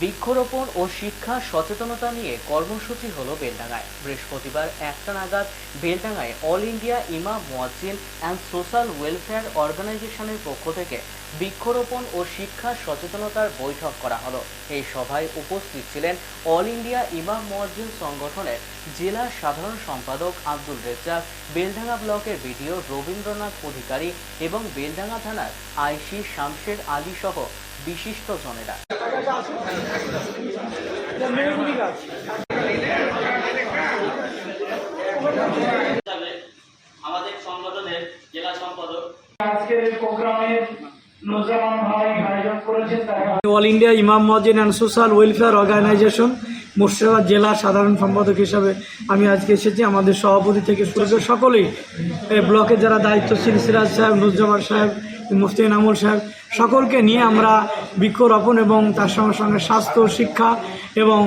বৃক্ষরোপণ ও শিক্ষা সচেতনতা নিয়ে কর্মসূচি হলো বেলডাঙ্গায়। বৃহস্পতিবার একটা নাগাদ বেলডাঙ্গায় অল ইন্ডিয়া ইমাম মোয়াজ্জিন অ্যান্ড সোশ্যাল ওয়েলফেয়ার অর্গানাইজেশনের পক্ষ থেকে বৃক্ষরোপণ ও শিক্ষা সচেতনতার বৈঠক করা হলো। এই সভায় উপস্থিত ছিলেন অল ইন্ডিয়া ইমাম মোয়াজ্জিন সংগঠনের জেলা সাধারণ সম্পাদক আব্দুল রেজ্জাক, বেলডাঙ্গা ব্লকের বিডিও রবীন্দ্রনাথ অধিকারী এবং বেলডাঙ্গা থানার আইসি শামশের আলী সহ বিশিষ্ট জনেরা। আমাদের সংগঠনের জেলা সম্পাদক। আজকের এই প্রোগ্রামের নুরজামান ভাই আয়োজন করেছেন। তাকে all India imam muazzin and social welfare organisation Murshidabad জেলা সাধারণ সম্পাদক হিসাবে আমি আজকে এসেছি। আমাদের সভাপতি থেকে শুরু করে সকলেই এই ব্লকের যারা দায়িত্বশীল সিরাজ সাহেব নুরজামান সাহেব মুফতি নামুল সাহেব, সকলকে নিয়ে আমরা বৃক্ষরোপণ এবং তার সঙ্গে সঙ্গে স্বাস্থ্য, শিক্ষা এবং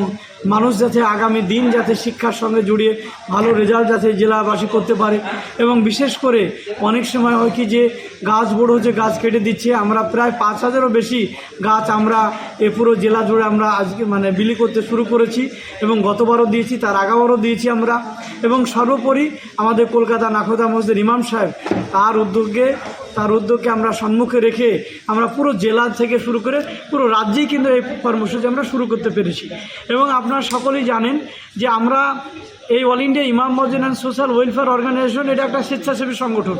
মানুষ যাতে আগামী দিন যাতে শিক্ষার সঙ্গে জড়িয়ে ভালো রেজাল্ট যাতে জেলাবাসী করতে পারে। এবং বিশেষ করে অনেক সময় হয় কি যে গাছ বড় হচ্ছে, গাছ কেটে দিচ্ছে, আমরা প্রায় পাঁচ হাজারও বেশি গাছ আমরা এ পুরো জেলা জুড়ে আমরা আজকে মানে বিলি করতে শুরু করেছি এবং গতবারও দিয়েছি, তার আগাবারও দিয়েছি আমরা। এবং সর্বোপরি আমাদের কলকাতা নাখোদা মসজিদ ইমাম সাহেব তার উদ্যোগে তার উদ্যোগকে আমরা সম্মুখে রেখে আমরা পুরো জেলা থেকে শুরু করে পুরো রাজ্যেই কিন্তু এই কর্মসূচি আমরা শুরু করতে পেরেছি। এবং আপনারা সকলেই জানেন যে আমরা এই অল ইন্ডিয়া ইমাম মসজিদ অ্যান্ড সোশ্যাল ওয়েলফেয়ার অর্গানাইজেশন এটা একটা স্বেচ্ছাসেবী সংগঠন।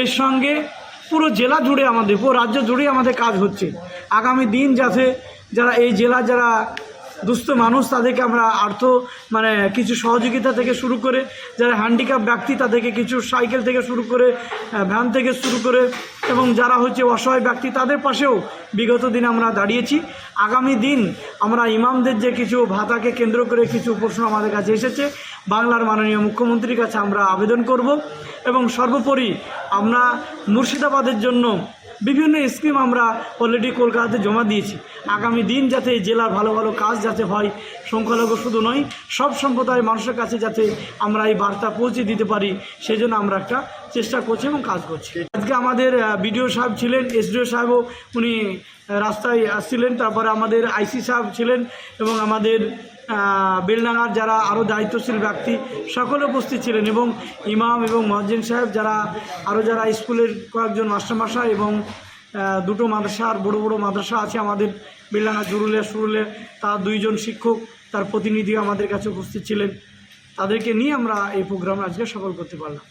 এর সঙ্গে পুরো জেলা জুড়ে আমাদের, পুরো রাজ্য জুড়ে আমাদের কাজ হচ্ছে। আগামী দিন যাতে যারা এই জেলা যারা দুস্থ মানুষ তাদেরকে আমরা আর্থ মানে কিছু সহযোগিতা থেকে শুরু করে, যারা হ্যান্ডিক্যাপ ব্যক্তি তাদেরকে কিছু সাইকেল থেকে শুরু করে ভ্যান থেকে শুরু করে, এবং যারা হচ্ছে অসহায় ব্যক্তি তাদের পাশেও বিগত দিন আমরা দাঁড়িয়েছি। আগামী দিন আমরা ইমামদের যে কিছু ভাতাকে কেন্দ্র করে কিছু প্রশ্ন আমাদের কাছে এসেছে, বাংলার মাননীয় মুখ্যমন্ত্রীর কাছে আমরা আবেদন করব। এবং সর্বোপরি আমরা মুর্শিদাবাদের জন্য বিভিন্ন স্কিম আমরা অলরেডি কলকাতাতে জমা দিয়েছি। আগামী দিন যাতে জেলার ভালো ভালো কাজ যাতে হয়, সংখ্যালঘু শুধু নয়, সব সম্প্রদায়ের মানুষের কাছে যাতে আমরা এই বার্তা পৌঁছে দিতে পারি সেই জন্য আমরা একটা চেষ্টা করছি এবং কাজ করছি। আজকে আমাদের বিডিও সাহেব ছিলেন, এসডিও সাহেবও উনি রাস্তায় আসছিলেন, তারপরে আমাদের আইসি সাহেব ছিলেন এবং আমাদের আহ, বেলডাঙ্গার যারা আরও দায়িত্বশীল ব্যক্তি সকলে উপস্থিত ছিলেন এবং ইমাম এবং মহাজিন সাহেব যারা আরও যারা স্কুলের কয়েকজন মাস্টারমশাই এবং দুটো মাদ্রাসার বড় বড় মাদ্রাসা আছে আমাদের বেলডাঙ্গা জুরুলে সুরুলে তার দুইজন শিক্ষক তার প্রতিনিধি আমাদের কাছে উপস্থিত ছিলেন। তাদেরকে নিয়ে আমরা এই প্রোগ্রাম আজকে সফল করতে পারলাম।